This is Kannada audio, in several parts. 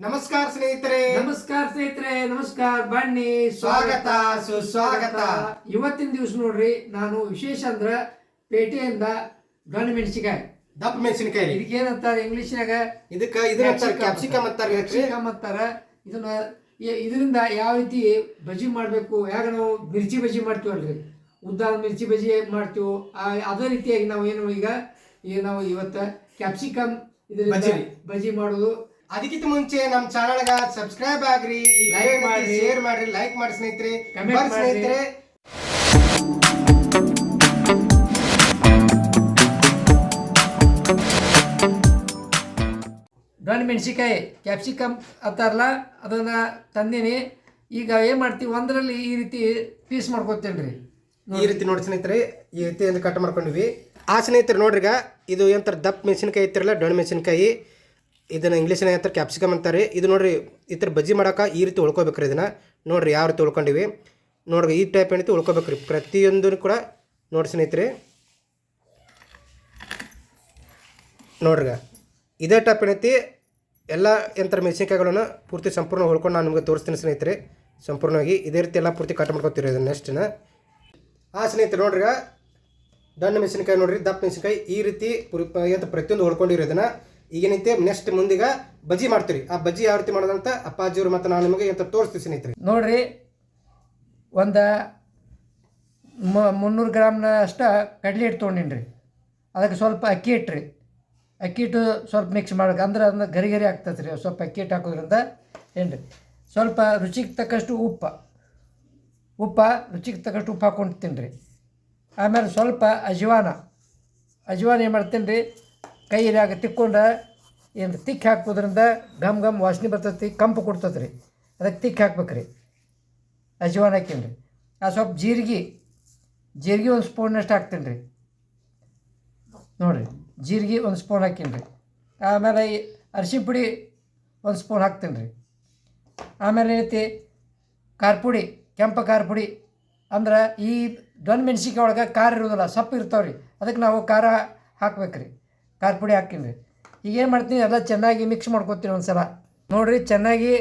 ನಮಸ್ಕಾರ ಸ್ನೇಹಿತರೆ. ನಮಸ್ಕಾರ ಸ್ನೇಹಿತರೆ ನಮಸ್ಕಾರ ಬನ್ನಿ. ಸ್ವಾಗತ, ಸುಸ್ವಾಗತ. ಇವತ್ತಿನ ದಿವಸ ನೋಡ್ರಿ ನಾನು ವಿಶೇಷ ಅಂದ್ರ ಪೇಟೆಯಿಂದ ಗಣ ಮೆಣಸಿಕಾಯಿ ದಪ್ಪ ಮೆಣಸಿನಕಾಯಿ. ಇದಕ್ಕೆ ಏನಂತಾರ ಇಂಗ್ಲಿಷ್ನಾಗ ಇದಕ್ಕ ಇದನ್ನ ಕ್ಯಾಪ್ಸಿಕಮ್ ಅಂತಾರೆ. ಕ್ಯಾಪ್ಸಿಕಮ್ ಅಂತಾರ ಇದನ್ನ ಇದರಿಂದ ಯಾವ ರೀತಿ ಬಜಿ ಮಾಡಬೇಕು? ಯಾಕ ನಾವು ಮಿರ್ಚಿ ಬಜಿ ಮಾಡ್ತೀವಲ್ರಿ ಉದ್ದ ಮಿರ್ಚಿ ಬಜಿ ಮಾಡ್ತೀವೋ. ಆ- ಅದೇ ರೀತಿಯಾಗಿ ನಾವು ಏನು ಈಗ ಈಗ ನಾವು ಇವತ್ತ ಕ್ಯಾಪ್ಸಿಕಮ್ ಇದರಿಂದ. ಬಜಿ ಮಾಡೋದು ಅದಕ್ಕಿಂತ ಮುಂಚೆ ನಮ್ ಚಾನಲ್ಗ ಸಬ್ಸ್ಕ್ರೈಬ್ ಆಗ್ರಿ ಲೈಕ್ ಮಾಡಿ ಶೇರ್ ಮಾಡ್ರಿ. ಲೈಕ್ ಮಾಡಿ ಸ್ನೇಹಿತರೆ. ಸ್ನೇಹಿತರೆ. ದೊಣ್ಣೆ ಮೆಣಸಿಕಾಯಿ ಕ್ಯಾಪ್ಸಿಕಮ್ ಅಂತಾರಲ್ಲ ಅದನ್ನು ತಂದೀನಿ. ಈಗ ಏನು ಮಾಡ್ತೀವಿ ಒಂದರಲ್ಲಿ ಈ ರೀತಿ ಪೀಸ್ ಮಾಡ್ಕೊತೇನೆ ರೀ ಈ ರೀತಿ ನೋಡಿ ಸ್ನೇಹಿತರೆ ಈ ರೀತಿ ಕಟ್ ಮಾಡ್ಕೊಂಡ್ವಿ. ಆ ಸ್ನೇಹಿತರೆ ನೋಡ್ರಿ ಈಗ ಇದು ಏನಂತಾರೆ ದಪ್ಪ ಮೆಣಸಿನಕಾಯಿ ಇತ್ತಿರಲ್ಲ ಡೊಣ್ ಮೆಣಸಿನಕಾಯಿ. ಇದನ್ನ ಇಂಗ್ಲೀಷ್ನಾಗ ಹತ್ರ ಕ್ಯಾಪ್ಸಿಕಮ್ ಅಂತಾರೆ ಇದು ನೋಡ್ರಿ, ಈ ಥರ ಬಜ್ಜಿ ಮಾಡೋಕೆ ಈ ರೀತಿ ಉಳ್ಕೊಬೇಕ್ರಿ ಇದನ್ನು. ನೋಡ್ರಿ ಯಾವ ರೀತಿ ಉಳ್ಕೊಂಡಿವಿ. ನೋಡ್ರಿ, ಈ ಟೈಪ್ ಏನೈತಿ ಉಳ್ಕೊಬೇಕ್ರಿ. ಪ್ರತಿಯೊಂದೂ ಕೂಡ ನೋಡಿ ಸ್ನೇಹಿತರೆ. ನೋಡ್ರಿ ಇದೇ ಟೈಪ್ ಏನೈತಿ, ಎಲ್ಲ ಯಂತ್ರ ಮೆಣಸಿನ್ಕಾಯಿಗಳನ್ನು ಪೂರ್ತಿ ಸಂಪೂರ್ಣ ಹೊಳ್ಕೊಂಡು ನಾನು ನಿಮಗೆ ತೋರಿಸ್ತೀನಿ ಸ್ನೇಹಿತರೆ. ಸಂಪೂರ್ಣವಾಗಿ ಇದೇ ರೀತಿ ಎಲ್ಲ ಪೂರ್ತಿ ಕಟ್ ಮಾಡ್ಕೊತೀರಿ ಇದನ್ನ ನೆಕ್ಸ್ಟ್ನ ಆ ಸ್ನೇಹಿತರೆ ನೋಡ್ರಿ ದಣ್ಣ ಮೆಣಸಿನ್ಕಾಯಿ ನೋಡ್ರಿ, ದಪ್ಪ ಮೆಣಸಿನ್ಕಾಯಿ ಈ ರೀತಿ ಪುರಿ ಪ್ರತಿಯೊಂದು ಉಳ್ಕೊಂಡಿರೋ ಇದನ್ನ. ಈಗೇನೈತೆ? ನೆಕ್ಸ್ಟ್ ಮುಂದೀಗ ಬಜ್ಜಿ ಮಾಡ್ತೀರಿ. ಆ ಬಜ್ಜಿ ಯಾವ ರೀತಿ ಮಾಡೋದಂತ ಅಪ್ಪಾಜಿಯವರು ಮತ್ತು ನಾನು ನಿಮಗೆ ಅಂತ ತೋರಿಸ್ತೀವಿ ಸ್ನೇಹಿತರೆ. ನೋಡ್ರಿ, ಒಂದು ಮುನ್ನೂರು ಗ್ರಾಮ್ನ ಅಷ್ಟ ಕಡಲೆ ಹಿಟ್ಟು ತೊಗೊಂಡಿನಿ ಅದಕ್ಕೆ ಸ್ವಲ್ಪ ಅಕ್ಕಿ ಹಿಟ್ಟು ಅಕ್ಕಿ ಹಿಟ್ಟು ಸ್ವಲ್ಪ ಮಿಕ್ಸ್ ಮಾಡಕ್ಕೆ ಅಂದ್ರೆ ಅದನ್ನ ಗರಿ ಗರಿ ಆಗ್ತದೆ ರೀ ಸ್ವಲ್ಪ ಅಕ್ಕಿ ಹಿಟ್ಟು ಹಾಕೋದ್ರಿಂದ ಏನು ಸ್ವಲ್ಪ ರುಚಿಗೆ ತಕ್ಕಷ್ಟು ಉಪ್ಪು. ಉಪ್ಪ, ರುಚಿಗೆ ತಕ್ಕಷ್ಟು ಉಪ್ಪು ಹಾಕೊಂಡು ತಿನ್ನಿರಿ ಆಮೇಲೆ ಸ್ವಲ್ಪ ಅಜವಾನ. ಅಜವಾನ ಏನು ಮಾಡ್ತೀನಿ ರೀ ಕೈಯಾಗ ತಿಕ್ಕೊಂಡು ಏನು ತಿಕ್ಕಿ ಹಾಕೋದ್ರಿಂದ ಘಮ್ ಘಮ್ ವಾಸನೆ ಬರ್ತೈತಿ, ಕಂಪು ಕೊಡ್ತೈತೆ ರೀ ಅದಕ್ಕೆ ತಿಕ್ಕಿ ಹಾಕ್ಬೇಕು ರೀ ಅಜವಾನ ಹಾಕೀನಿ ರೀ ಆ ಸ್ವಲ್ಪ ಜೀರಿಗೆ ಜೀರಿಗೆ ಒಂದು ಸ್ಪೂನಷ್ಟು ಹಾಕ್ತೀನಿ ರೀ ನೋಡಿರಿ, ಜೀರಿಗೆ ಒಂದು ಸ್ಪೂನ್ ಹಾಕೀನಿ ರೀ ಆಮೇಲೆ ಈ ಅರಿಶಿನ ಪುಡಿ ಒಂದು ಸ್ಪೂನ್ ಹಾಕ್ತೀನಿ ರೀ ಆಮೇಲೆ ಏನೈತಿ, ಖಾರ ಪುಡಿ, ಕೆಂಪು ಖಾರ ಪುಡಿ. ಅಂದ್ರೆ ಈ ದೊಣ್ಣೆ ಮೆಣಸಿನ್ಕಾಯಿ ಒಳಗೆ ಖಾರ ಇರೋದಿಲ್ಲ ಸೊಪ್ಪು ಇರ್ತಾವೆ ಅದಕ್ಕೆ ನಾವು ಖಾರ ಹಾಕ್ಬೇಕು ರೀ ಖಾರ ಪುಡಿ ಹಾಕ್ತೀನಿ ಈಗ ಏನು ಮಾಡ್ತೀನಿ, ಎಲ್ಲ ಚೆನ್ನಾಗಿ ಮಿಕ್ಸ್ ಮಾಡ್ಕೊತೀನಿ ಒಂದು ಸಲ ನೋಡಿರಿ, ಚೆನ್ನಾಗಿ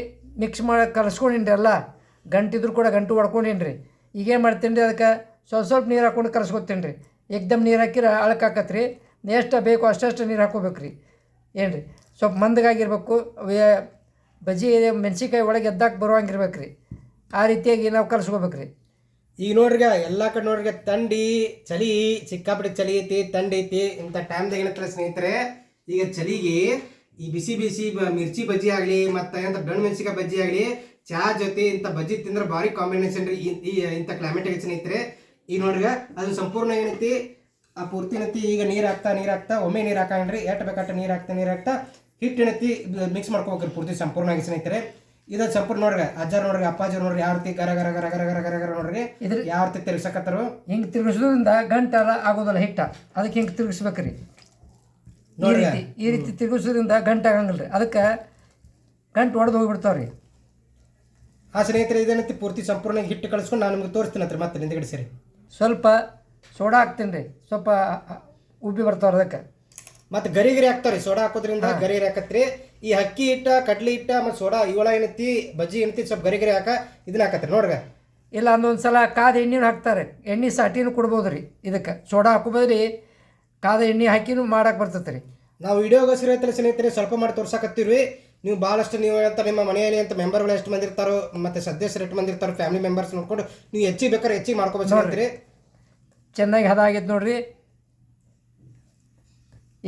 ಮಿಕ್ಸ್ ಮಾಡಿ ಕಲಸ್ಕೊಂಡಿನಿ ರೀ ಎಲ್ಲ ಗಂಟಿದ್ರು ಕೂಡ ಗಂಟು ಹೊಡ್ಕೊಂಡಿನಿ ರೀ ಈಗೇನು ಮಾಡ್ತೀನಿ ರೀ ಅದಕ್ಕೆ ಸ್ವಲ್ಪ ಸ್ವಲ್ಪ ನೀರು ಹಾಕ್ಕೊಂಡು ಕಲಸ್ಕೊತೀನಿ ರೀ ಏಕ್ದಮ್ ನೀರು ಹಾಕಿರ ರೀ ಎಷ್ಟು ಬೇಕು ಅಷ್ಟು ನೀರು ಹಾಕೋಬೇಕು ರೀ ಏನು ರೀ ಸ್ವಲ್ಪ ಮಂದಗಾಗಿರ್ಬೇಕು. ಬಜ್ಜಿ, ಮೆಣಸಿನ್ಕಾಯಿ ಒಳಗೆ ಎದ್ದಾಕ ಬರುವಂಗಿರ್ಬೇಕು ರೀ ಆ ರೀತಿಯಾಗಿ ನಾವು ಕಲಸ್ಕೋಬೇಕು ರೀ ಈಗ ನೋಡ್ರಿಗ ಎಲ್ಲ ಕಡೆ ನೋಡ್ರಿಗ ತಂಡಿ, ಚಳಿ, ಸಿಕ್ಕಾಪಟ್ಟೆ ಚಳಿ ಐತಿ, ತಂಡಿ ಐತಿ, ಇಂಥ ಟೈಮ್ದಾಗ ಏನತ್ತಲ್ಲ ಸ್ನೇಹಿತರೆ, ಈಗ ಚಳಿಗೆ ಈ ಬಿಸಿ ಬಿಸಿ ಮಿರ್ಚಿ ಬಜ್ಜಿ ಆಗಲಿ, ಮತ್ತು ಎಂಥ ಡೊಣ್ ಮೆಣಸಿಕಾಯಿ ಬಜ್ಜಿ ಆಗಲಿ, ಚಹಾ ಜೊತೆ ಇಂಥ ಬಜ್ಜಿ ತಿಂದ್ರೆ ಭಾರಿ ಕಾಂಬಿನೇಷನ್ ರೀ ಈ- ಇಂಥ ಕ್ಲೈಮೇಟ್ ಆಗಿ ಸ್ನೇಹಿತರೆ. ಈಗ ನೋಡ್ರಿಗ ಅದು ಸಂಪೂರ್ಣ ಏನೈತಿ, ಆ ಪೂರ್ತಿ ಏನೈತಿ, ಈಗ ನೀರು ಹಾಕ್ತಾ ನೀರು ಹಾಕ್ತಾ, ಒಮ್ಮೆ ನೀರು ಹಾಕಂಡ್ರಿ ಎಷ್ಟು ಬೇಕಾಟ ನೀರು ಹಾಕ್ತಾ ನೀರು ಹಾಕ್ತಾ ಹಿಟ್ಟು ಏನೈತಿ ಮಿಕ್ಸ್ ಮಾಡ್ಕೋಬೇಕ್ರಿ ಪೂರ್ತಿ ಸಂಪೂರ್ಣವಾಗಿ ಸ್ನೇಹಿತರೆ. ಇದು ಸಂಪೂರ್ಣ ನೋಡ್ರಿ ಅಜ್ಜಾರ್ ನೋಡ್ರಿ ಅಪ್ಪಾಜಿ ನೋಡ್ರಿ ಯಾವ ರೀತಿ ಗರ ಗರ ಗರ ಗರ ಗರ ಗರ ಗರ ನೋಡ್ರಿ ಇದ್ರ- ಯಾವ ರೀತಿ ತಿರ್ಗಿಸಕತ್ತಾರು? ಹಿಂಗೆ ತಿರುಗಿಸೋದ್ರಿಂದ ಗಂಟೆಲ್ಲ ಆಗೋದಿಲ್ಲ ಹಿಟ್ಟ. ಅದಕ್ಕೆ ಹಿಂಗೆ ತಿರುಗಿಸ್ಬೇಕು ರೀ ಈ ನೋಡ್ರಿ. ರೀತಿ ಈ ರೀತಿ ತಿರುಗಿಸೋದ್ರಿಂದ ಗಂಟೆ ಆಗಂಗಿಲ್ಲ ರೀ ಅದಕ್ಕೆ ಗಂಟು ಹೊಡೆದು ಹೋಗ್ಬಿಡ್ತಾವ್ರಿ. ಆ ಸ್ನೇಹಿತರೆ ಇದೇನೈತಿ ಪೂರ್ತಿ ಸಂಪೂರ್ಣ ಹಿಟ್ಟು ಕಳಿಸ್ಕೊಂಡು ನಾನು ನಿಮ್ಗೆ ತೋರಿಸ್ತೀನಿ ಹತ್ರ ಮತ್ತೆ ನಿಂದ ಸರಿ. ಸ್ವಲ್ಪ ಸೋಡಾ ಹಾಕ್ತೀನಿ ರೀ ಸ್ವಲ್ಪ ಉಬ್ಬಿ ಬರ್ತಾವ್ರಿ ಅದಕ್ಕೆ. ಮತ್ತೆ ಗರಿ ಗರಿ ಹಾಕ್ತಾವ್ರಿ. ಸೋಡಾ ಹಾಕೋದ್ರಿಂದ ಗರಿ ಗರಿ ಹಾಕತ್ರಿ. ಈ ಅಕ್ಕಿ ಹಿಟ್ಟ ಕಡ್ಲಿ ಹಿಟ್ಟ ಮತ್ತು ಸೋಡಾ ಇವಳ ಏನೈತಿ? ಬಜ್ಜಿ ಏನೈತಿ? ಸ್ವಲ್ಪ ಗರಿ ಗರಿ ಹಾಕ ಇದನ್ನ ಹಾಕತ್ರಿ ನೋಡ್ರಿ. ಇಲ್ಲ ಅಂದೊಂದು ಸಲ ಕಾದ ಎಣ್ಣೆನೂ ಹಾಕ್ತಾರೆ. ಎಣ್ಣೆ ಸಾಟಿನೂ ಕೊಡ್ಬೋದು ರೀ ಇದಕ್ಕೆ. ಸೋಡಾ ಹಾಕೋಬೋದ್ರಿ ಕಾದ ಎಣ್ಣೆ ಹಾಕಿನೂ ಮಾಡಕ್ಕೆ ಬರ್ತೈತೆ ರೀ. ನಾವು ವಿಡಿಯೋಗೋಸ್ಕರ ಐತಲ್ಲ ಸ್ನೇಹಿತರೆ ಸ್ವಲ್ಪ ಮಾಡಿ ತೋರ್ಸಕತ್ತೀವಿ ನೀವು ಭಾಳಷ್ಟು ನೀವು ಅಂತ ನಿಮ್ಮ ಮನೆಯಲ್ಲಿ ಅಂತ ಮೆಂಬರ್ಗಳು ಎಷ್ಟು ಮಂದಿ ಇರ್ತಾರೋ ಮತ್ತೆ ಸದಸ್ಯರು ಎಷ್ಟು ಮಂದಿ ಇರ್ತಾರೋ ಫ್ಯಾಮಿಲಿ ಮೆಂಬರ್ಸ್ ನೋಡ್ಕೊಂಡು ನೀವು ಹೆಚ್ಚಿಗೆ ಬೇಕಾದ್ರೆ ಹೆಚ್ಚಿಗೆ ಮಾಡ್ಕೋಬೇಕು ಸ್ನೇಹಿತರೆ. ಚೆನ್ನಾಗಿ ಹದ ಆಗೈತೆ ನೋಡ್ರಿ.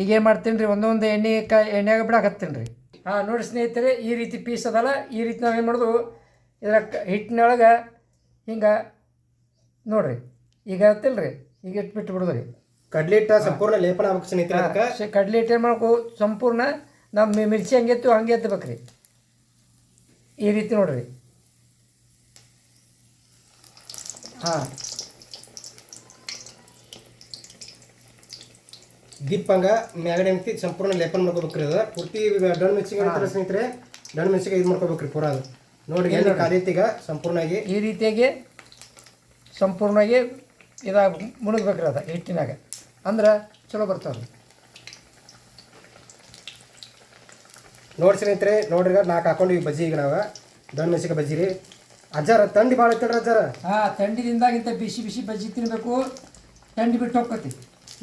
ಈಗ ಏನು ಮಾಡ್ತೀನಿ ರೀ ಒಂದೊಂದು ಎಣ್ಣೆ ಕ ಎಣ್ಣೆಗೆ ಬಿಡಾಕತ್ತೀನಿ ರೀ. ಹಾಂ ನೋಡಿ ಸ್ನೇಹಿತರೆ ಈ ರೀತಿ ಪೀಸ್ ಅದಲ್ಲ. ಈ ರೀತಿ ನಾವು ಏನು ಮಾಡೋದು? ಇದರ ಹಿಟ್ಟಿನೊಳಗೆ ಹಿಂಗೆ ನೋಡ್ರಿ. ಈಗ ಹತ್ತಿಲ್ಲ ರೀ ಈಗ ಇಟ್ಬಿಟ್ಟು ಬಿಡೋದು ರೀ ಕಡ್ಲೆ ಹಿಟ್ಟ ಸಂಪೂರ್ಣ ಲೇಪನ ಆಗ್ಬೇಕು ಸ್ನೇಹಿತರೆ ಕಡ್ಲೆ ಹಿಟ್ಟು ಏನು ಮಾಡಬೇಕು? ಸಂಪೂರ್ಣ ನಮ್ಮ ಮಿರ್ಚಿ ಹಂಗೆ ಎತ್ತು ಹಂಗೆ ಎತ್ತಬೇಕು ರೀ ಈ ರೀತಿ ನೋಡ್ರಿ. ಹಾಂ. ದಿಪ್ಪಂಗ ಮ್ಯಾಗಡೆ ಅಂತಿ ಸಂಪೂರ್ಣ ಲೇಪನ್ ಮಾಡ್ಕೋಬೇಕ್ರಿ ಅದು. ಪೂರ್ತಿ ಡನ್ ಮಿಕ್ಸಿಂಗ್ ಅಂತಾರೆ ಸ್ನೇಹಿತರೆ ಡನ್ ಮೆಣಸಿಗೆ ಇದು ಮಾಡ್ಕೋಬೇಕ್ರಿ ಪೂರ ಅದು. ನೋಡಿ ಎಣ್ಣೆ ಕಾದೈತೀಗ ಸಂಪೂರ್ಣವಾಗಿ. ಈ ರೀತಿಯಾಗಿ ಸಂಪೂರ್ಣವಾಗಿ ಇದಾಗ ಮುಳುಗ್ಬೇಕ್ರಿ ಅದ ಹಿಟ್ಟಿನಾಗ. ಅಂದ್ರೆ ಚಲೋ ಬರ್ತಾವ್ರಿ ನೋಡಿ ಸ್ನೇಹಿತರೆ ನೋಡ್ರಿ ನಾಲ್ಕು ಹಾಕೊಂಡು ಹಾಕೊಂಡಿವಿ ಬಜ್ಜಿ ಈಗ ನಾವು. ಡಣ್ ಮೆಣಸಿಗೆ ಬಜ್ಜಿ ರೀ. ಅಜ್ಜಾರ ತಂಡಿ ಭಾಳ ಐತಲ್ರಿ ಅಜ್ಜಾರ? ಹಾ ತಂಡಿದಿಂದಾಗಿಂತ ಬಿಸಿ ಬಿಸಿ ಬಜ್ಜಿ ತಿನ್ನಬೇಕು ತಂಡಿ ಬಿಟ್ಟು ಹೋಗ್ತತಿ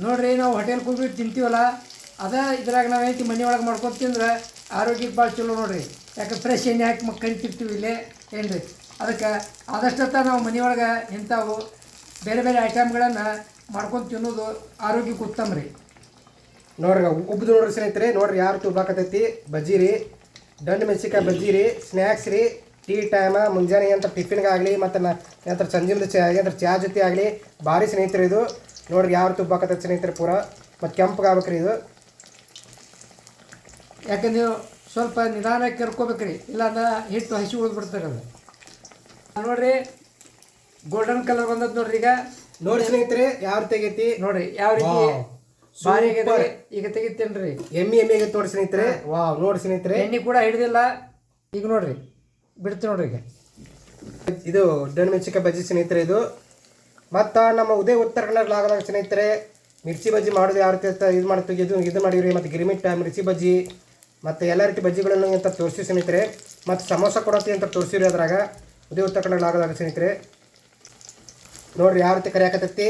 ನೋಡ್ರಿ, ನಾವು ಹೋಟೆಲ್ ಹೋಗಿ ತಿಂತೀವಲ್ಲ? ಅದ ಇದ್ರಾಗ ನಾವು ಏನೈತಿ ಮನೆ ಒಳಗೆ ಮಾಡ್ಕೊಂಡು ತಿಂದ್ರೆ ಆರೋಗ್ಯಕ್ಕೆ ಭಾಳ ಚಲೋ ನೋಡ್ರಿ. ಯಾಕೆ ಫ್ರೆಶ್ ಎಣ್ಣೆ ಹಾಕಿ ಮಕ್ಕ ಕಣಿತಿರ್ತೀವಿ ಇಲ್ಲೇ ಏನು ಅದಕ್ಕೆ ಆದಷ್ಟತ್ತ ನಾವು ಮನೆಯೊಳಗೆ ಇಂಥವು ಬೇರೆ ಬೇರೆ ಐಟಮ್ಗಳನ್ನು ಮಾಡ್ಕೊಂಡು ತಿನ್ನೋದು ಆರೋಗ್ಯಕ್ಕೆ ಉತ್ತಮ ರೀ. ನೋಡ್ರಿ ಉಬ್ದು ನೋಡ್ರಿ ಸ್ನೇಹಿತರೆ, ನೋಡ್ರಿ ಯಾರು ತುಬ್ಬಾಕತೈತಿ ಬಜ್ಜಿ ರೀ, ದಂಡ ಮೆಣಸಿಕಾಯಿ ಬಜ್ಜಿ ರೀ ಸ್ನ್ಯಾಕ್ಸ್ ರೀ ಟೀ ಟೈಮ ಮುಂಜಾನೆ ಅಂತ ಟಿಫಿನ್ಗಾಗಲಿ ಮತ್ತು ನಂತರ ಸಂಜಿಂದ ಚಾ ಏನಂತ ಚಾ ಜೊತೆ ಆಗಲಿ, ಭಾರಿ ಸ್ನೇಹಿತರೆ ಇದು. ನೋಡ್ರಿ ಯಾವ ತುಬ್ಬಾಕತೈತಿ ಸ್ನೇಹಿತರೆ ಪೂರ? ಮತ್ತು ಕೆಂಪಗಾಗ್ಬೇಕ್ರಿ ಇದು. ಯಾಕಂದ್ರೆ ನೀವು ಸ್ವಲ್ಪ ನಿಧಾನಕ್ಕೆ ಕೆರ್ಕೋಬೇಕ್ರಿ ಇಲ್ಲಾಂದ್ರೆ ಹಿಟ್ಟು ಹಸಿ ಉಳಿದ್ಬಿಡ್ತಾರಲ್ಲ ನೋಡ್ರಿ ಗೋಲ್ಡನ್ ಕಲರ್ ಬಂದದ್ ನೋಡ್ರಿ ಈಗ. ನೋಡಿ ಸ್ನೇಹಿತರೆ ಯಾವ ತೆಗೈತಿ? ನೋಡ್ರಿ ಯಾವ ರೀತಿ ಈಗ ತೆಗಿತೇನ್ರಿ. ಎಮ್ಮಿ ಎಮ್ಮಿ ಆಗೈತೆ ನೋಡಿ ಸ್ನೇಹಿತರೆ. ವಾವ್ ನೋಡಿ ಸ್ನೇಹಿತರೆ. ಎಣ್ಣೆ ಕೂಡ ಹಿಡಿದಿಲ್ಲ ಈಗ ನೋಡ್ರಿ ಬಿಡ್ತೀವಿ ನೋಡ್ರಿ ಈಗ. ಇದು ಡಣ್ಣ ಮೆಣಸಿಕಾಯಿ ಬಜ್ಜಿ ಸ್ನೇಹಿತರೆ ಇದು. ಮತ್ತು ನಮ್ಮ ಉದಯ ಉತ್ತರ ಕನ್ನಡ ಲಾಗದಾಗ ಸ್ನೇಹಿತರೆ, ಮಿರ್ಚಿ ಬಜ್ಜಿ ಮಾಡೋದು ಯಾವ ರೀತಿ ಇದು ಮಾಡ್ತೀವಿ ಇದು ಇದು ಮಾಡಿವ್ರಿ, ಮತ್ತು ಗಿರಿಮಿಟ್ಟ ಮಿರ್ಚಿ ಬಜ್ಜಿ, ಮತ್ತು ಎಲ್ಲ ರೀತಿ ಬಜ್ಜಿಗಳನ್ನು ಅಂತ ತೋರಿಸಿ ಸ್ನೇಹಿತರೆ, ಮತ್ತು ಸಮೋಸ ಕೊಡತ್ತಿ ಅಂತ ತೋರಿಸಿರಿ ಅದ್ರಾಗ, ಉದಯ ಉತ್ತರ ಕನ್ನಡ ಲಾಗದಾಗ ಸ್ನೇಹಿತರೆ. ನೋಡ್ರಿ ಯಾವ ರೀತಿ ಕರಿಯಾಕತ್ತೈತಿ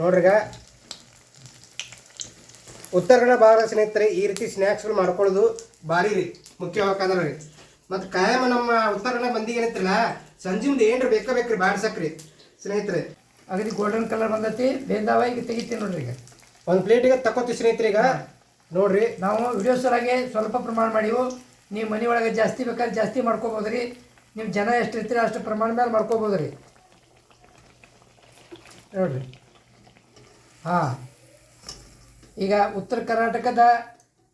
ನೋಡ್ರಿಗ ಉತ್ತರ ಕನ್ನಡ ಭಾಗದ ಸ್ನೇಹಿತರೆ, ಈ ರೀತಿ ಸ್ನ್ಯಾಕ್ಸ್ಗಳು ಮಾಡ್ಕೊಳ್ಳೋದು ಭಾರಿ ರೀ ಮುಖ್ಯವಾಗಂದ್ರೆ ರೀ. ಮತ್ತು ಕಾಯಮ ನಮ್ಮ ಉತ್ತರ ಕನ್ನಡ ಮಂದಿಗೆ ಏನೈತ್ರಲ್ಲ ಸಂಜೆ ಮುಂದೆ ಏನ್ರ ಬೇಕೇ ಬೇಕ್ರಿ ಬಾಡ್ಸಕ್ರಿ ಸ್ನೇಹಿತರೆ. ಅಗದಿ ಗೋಲ್ಡನ್ ಕಲರ್ ಬಂದೈತಿ. ಬೇಂದಾವ ಈಗ ತೆಗಿತೀನಿ ನೋಡ್ರಿ ಈಗ. ಒಂದು ಪ್ಲೇಟಿಗೆ ತಕೋತೀವಿ ಸ್ನೇಹಿತರೆ ಈಗ. ನೋಡ್ರಿ. ನಾವು ವಿಡಿಯೋ ಸರಾಗೆ ಸ್ವಲ್ಪ ಪ್ರಮಾಣ ಮಾಡಿವು. ನೀವು ಮನೆ ಒಳಗೆ ಜಾಸ್ತಿ ಬೇಕಾದ್ರೆ ಜಾಸ್ತಿ ಮಾಡ್ಕೋಬೋದು ರೀ ನಿಮ್ಮ ಜನ ಎಷ್ಟು ಇರ್ತೀರ ಅಷ್ಟು ಪ್ರಮಾಣ ಮೇಲೆ ಮಾಡ್ಕೋಬೋದು ರೀ ನೋಡ್ರಿ. ಹಾಂ. ಈಗ ಉತ್ತರ ಕರ್ನಾಟಕದ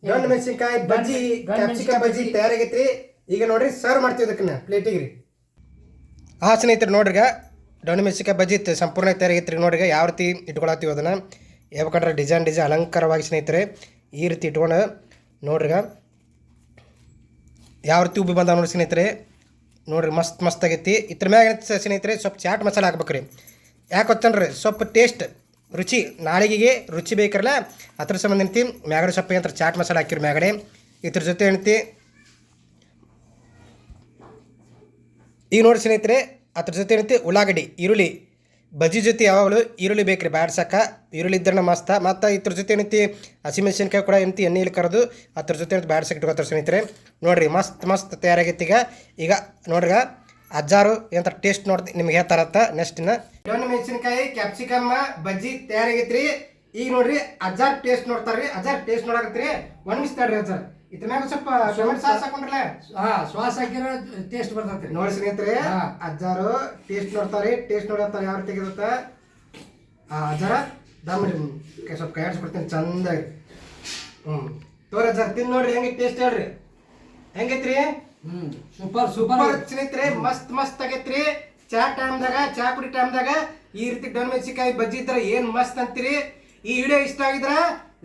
ಗಂಡು ಮೆಣಸಿನ್ಕಾಯಿ ಬಜ್ಜಿ ಕ್ಯಾಪ್ಸಿಕಮ್ ಮೆಣ್ಸಿನ್ಕಾಯಿ ಬಜ್ಜಿ. ತಯಾರಾಗೈತ್ರಿ. ಈಗ ನೋಡ್ರಿ ಸರ್ವ್ ಮಾಡ್ತೀವಿ ಅದಕ್ಕೆ ಪ್ಲೇಟಿಗೆ ರೀ. ಹಾಂ ಸ್ನೇಹಿತರೆ ನೋಡ್ರಿಗ ಗಂಡು ಮೆಣಸಿನ್ಕಾಯಿ ಬಜ್ಜಿ ಸಂಪೂರ್ಣ ತಯಾರಾಗೈತ್ರಿ ನೋಡಿಗೆ ಯಾವ ರೀತಿ ಇಟ್ಕೊಳತ್ತೀವಿ ಅದನ್ನು. ಯಾಕಂದ್ರೆ ಡಿಸೈನ್ ಡಿಸೈನ್ ಅಲಂಕಾರವಾಗಿ ಸ್ನೇಹಿತರೆ, ಈ ರೀತಿ ಇಟ್ಕೊಂಡು ನೋಡ್ರಿಗ ಯಾವ ರೀತಿ ಉಬ್ಬಿ ಬಂದಾವ ನೋಡಿ ಸ್ನೇಹಿತರೆ. ನೋಡ್ರಿ, ಮಸ್ತ್ ಮಸ್ತ್ ಆಗೈತಿ. ಇದ್ರ ಮ್ಯಾಗ ಏನೈತಿ ಸ್ನೇಹಿತರೆ, ಸ್ವಲ್ಪ ಚಾಟ್ ಮಸಾಲೆ ಹಾಕ್ಬೇಕ್ರಿ. ಯಾಕೆ ಗೊತ್ತನ್ರಿ, ಸ್ವಲ್ಪ ಟೇಸ್ಟ್ ರುಚಿ, ನಾಳಿಗೆಗೆ ರುಚಿ ಬೇಕಲ್ಲ ಅದ್ರ ಸಂಬಂಧ ಏನ್ತಿ, ಮ್ಯಾಗಡೆ ಸ್ವಲ್ಪ ಏನಂತಾರೆ ಚಾಟ್ ಮಸಾಲೆ ಹಾಕಿರಿ ಮ್ಯಾಗಡೆ. ಇದ್ರ ಜೊತೆ ಏನಂತಿ, ಈಗ ನೋಡಿ ಸ್ನೇಹಿತರೆ ಅದ್ರ ಜೊತೆ ಏನೈತಿ ಉಳ್ಳಾಗಡ್ಡಿ, ಈರುಳ್ಳಿ. ಬಜ್ಜಿ ಜೊತೆ ಯಾವಾಗಲೂ ಈರುಳ್ಳಿ ಬೇಕ್ರಿ ಬ್ಯಾಡ್ಸಕ್ಕ ಈರುಳ್ಳಿ ಇದ್ರೆ ಮಸ್ತ. ಮತ್ತು ಇದ್ರ ಜೊತೆ ಏನೈತಿ, ಹಸಿಮೆಣಸಿನ್ಕಾಯಿ ಕೂಡ ಏನೈತಿ ಎಣ್ಣೆಲಿ ಕರೆದು ಅದ್ರ ಜೊತೆ ಏನೈತಿ ಬ್ಯಾಡ್ಸಕ್ಕೆ ಇಟ್ಕೋತಾರೆ ಸ್ನೇಹಿತರೆ. ನೋಡಿರಿ, ಮಸ್ತ್ ಮಸ್ತ್ ತಯಾರಾಗೈತಿ ಈಗ. ಈಗ ನೋಡ್ರಿಗ, ಅಜ್ಜಾರು ಏನಂತ ಟೇಸ್ಟ್ ನೋಡ್ತಿ ನಿಮ್ಗೆ ಹೇಳ್ತಾರತ್ತ ನೆಕ್ಸ್ಟ್ ಇನ್ನ ಮೆಣಸಿನಕಾಯಿ ಕ್ಯಾಪ್ಸಿಕಮ್ ಬಜ್ಜಿ ತಯಾರಾಗೈತ್ರಿ. ಈಗ ನೋಡ್ರಿ, ಅಜ್ಜಾರ್ ಟೇಸ್ಟ್ ನೋಡ್ತಾರ್ರಿ. ಅಜ್ಜಾರ್ ಟೇಸ್ಟ್ ನೋಡಕತ್ರಿ. ಒಣಗಿಸ್ತಾರ್ರಿ ಅಜ್ಜಾರ್. ಇದ್ರ ಮ್ಯಾಗ ಸ್ವಲ್ಪ ಟೊಮೆಟೊ ಸಾಸ್ ಹಾಕೊಂಡ್ರಲ್ಲ ಹಾಂ ಶ್ವಾಸ ಹಾಕಿರೋ ಟೇಸ್ಟ್ ಬರ್ತೈತೆ. ನೋಡಿ ಸ್ನೇಹಿತರೆ. ಅಜ್ಜಾರು ಟೇಸ್ಟ್ ನೋಡ್ತಾರೆ ಟೇಸ್ಟ್ ನೋಡತ್ತಾರೆ ಯಾವ ರೀತಿ ಇರುತ್ತೆ ಅಜ್ಜಾರ ದಮ್ರಿ ಕೈ ಸ್ವಲ್ಪ ಕೈ ಆಡಿಸ್ಬಿಡ್ತೀನಿ ಚಂದಾಗಿ ಹ್ಞೂ ತೋರಿ ಅಜ್ಜಾರ ತಿಂದು ನೋಡ್ರಿ ಹೆಂಗೆ ಟೇಸ್ಟ್ ಹೇಳ್ರಿ. ಹೆಂಗೈತ್ರಿ? ಹ್ಞೂ ಸೂಪರ್ ಸೂಪರ್ ಸೂಪರ್ ಸ್ನೇಹಿತರೆ ಮಸ್ತ್ ಮಸ್ತ್ ಆಗೈತ್ರಿ. ಚಾ ಟೈಮ್ದಾಗ ಚಾ ಪುಡಿ ಟೈಮ್ದಾಗ ಈ ರೀತಿ ಡೊನ್ ಮೆಣಸಿಕಾಯಿ ಬಜ್ಜಿ ಥರ ಏನು ಮಸ್ತ್ ಅಂತೀರಿ? ಈ ವಿಡಿಯೋ ಇಷ್ಟ ಆಗಿದ್ರ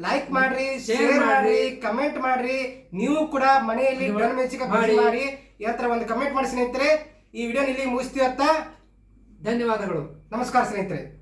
ಲೈಕ್ ಮಾಡ್ರಿ ಶೇರ್ ಮಾಡ್ರಿ. ಕಮೆಂಟ್ ಮಾಡ್ರಿ. ನೀವು ಕೂಡ ಮನೆಯಲ್ಲಿ ಡನ್ ಮೆಚ್ಚಿಗೆ ಮಾಡಿ. ಯಾತ್ರ ಒಂದು ಕಮೆಂಟ್ ಮಾಡಿ ಸ್ನೇಹಿತರೆ. ಈ ವಿಡಿಯೋ ಇಲ್ಲಿ ಮುಗಿಸ್ತೀವತ್ತ ಧನ್ಯವಾದಗಳು. ನಮಸ್ಕಾರ ಸ್ನೇಹಿತರೆ.